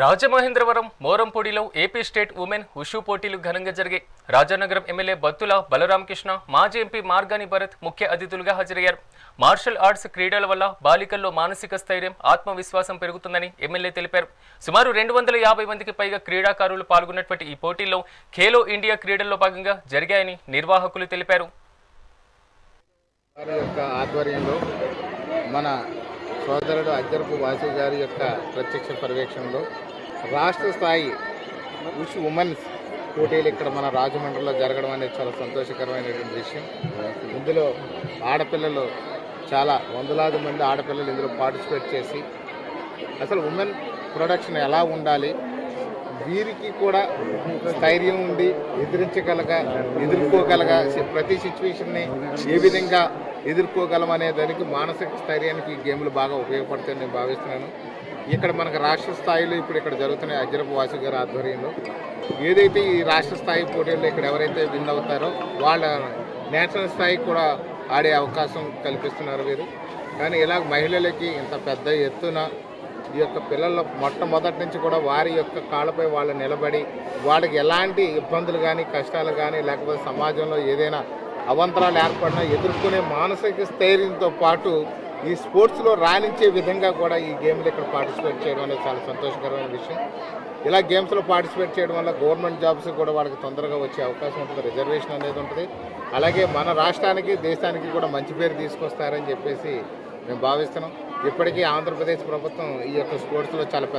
రాజమహేంద్రవరం మోరంపూడిలో AP state women wushu పోటీలు ఘనంగా జరిగాయి. రాజానగరం ఎమ్మెల్యే బత్తుల బలరామకృష్ణ మాజీ ఎంపీ మార్గాని భరత్ ముఖ్య అతిథులుగా హాజరయ్యారు. మార్షల్ ఆర్ట్స్ క్రీడల వల్ల బాలికల్లో మానసిక స్థైర్యం ఆత్మవిశ్వాసం పెరుగుతుందని ఎమ్మెల్యే తెలిపారు. సుమారు రెండు వందల యాభై మందికి పైగా క్రీడాకారులు పాల్గొన్నటువంటి ఈ పోటీల్లో ఖేలో ఇండియా క్రీడల్లో భాగంగా జరిగాయని నిర్వాహకులు తెలిపారు. యొక్క ఆధ్వర్యంలో మన సోదరుడు అజ్జరపు వాసు గారి యొక్క ప్రత్యక్ష పర్యవేక్షణలో రాష్ట్ర స్థాయి ఉష్ ఉమెన్స్ పోటీలు ఇక్కడ మన రాజమండ్రిలో జరగడం అనేది చాలా సంతోషకరమైనటువంటి విషయం. ఇందులో ఆడపిల్లలు చాలా వందలాది మంది ఆడపిల్లలు ఇందులో పార్టిసిపేట్ చేసి అసలు ఉమెన్ ప్రొడక్షన్ ఎలా ఉండాలి? వీరికి కూడా ధైర్యం ఉండి ఎదిరించగలగ ఎదుర్కోగలగ ప్రతి సిచ్యువేషన్ని ఏ విధంగా ఎదుర్కోగలం అనే దానికి మానసిక స్థైర్యానికి ఈ గేమ్లు బాగా ఉపయోగపడతాయని నేను భావిస్తున్నాను. ఇక్కడ మనకు రాష్ట్ర స్థాయిలో ఇప్పుడు ఇక్కడ జరుగుతున్న అజరపు వాసు గారి ఆధ్వర్యంలో ఏదైతే ఈ రాష్ట్ర స్థాయి పోటీల్లో ఇక్కడ ఎవరైతే విన్ అవుతారో వాళ్ళ నేషనల్ స్థాయికి కూడా ఆడే అవకాశం కల్పిస్తున్నారు వీరు. కానీ ఇలా మహిళలకి ఇంత పెద్ద ఎత్తున ఈ యొక్క పిల్లల మొట్టమొదటి నుంచి కూడా వారి యొక్క కాళ్ళపై వాళ్ళు నిలబడి వాళ్ళకి ఎలాంటి ఇబ్బందులు కానీ కష్టాలు కానీ లేకపోతే సమాజంలో ఏదైనా అవంతరాలు ఏర్పడినా ఎదుర్కొనే మానసిక స్థైర్యంతో పాటు ఈ స్పోర్ట్స్లో రాణించే విధంగా కూడా ఈ గేమ్లు ఇక్కడ పార్టిసిపేట్ చేయడం అనేది చాలా సంతోషకరమైన విషయం. ఇలా గేమ్స్లో పార్టిసిపేట్ చేయడం వల్ల గవర్నమెంట్ జాబ్స్ కూడా వాళ్ళకి తొందరగా వచ్చే అవకాశం ఉంటుంది. రిజర్వేషన్ అనేది ఉంటుంది. అలాగే మన రాష్ట్రానికి దేశానికి కూడా మంచి పేరు తీసుకొస్తారని చెప్పేసి మేము భావిస్తున్నాం. ఇప్పటికీ ఆంధ్రప్రదేశ్ ప్రభుత్వం ఈ యొక్క స్పోర్ట్స్లో చాలా పెద్ద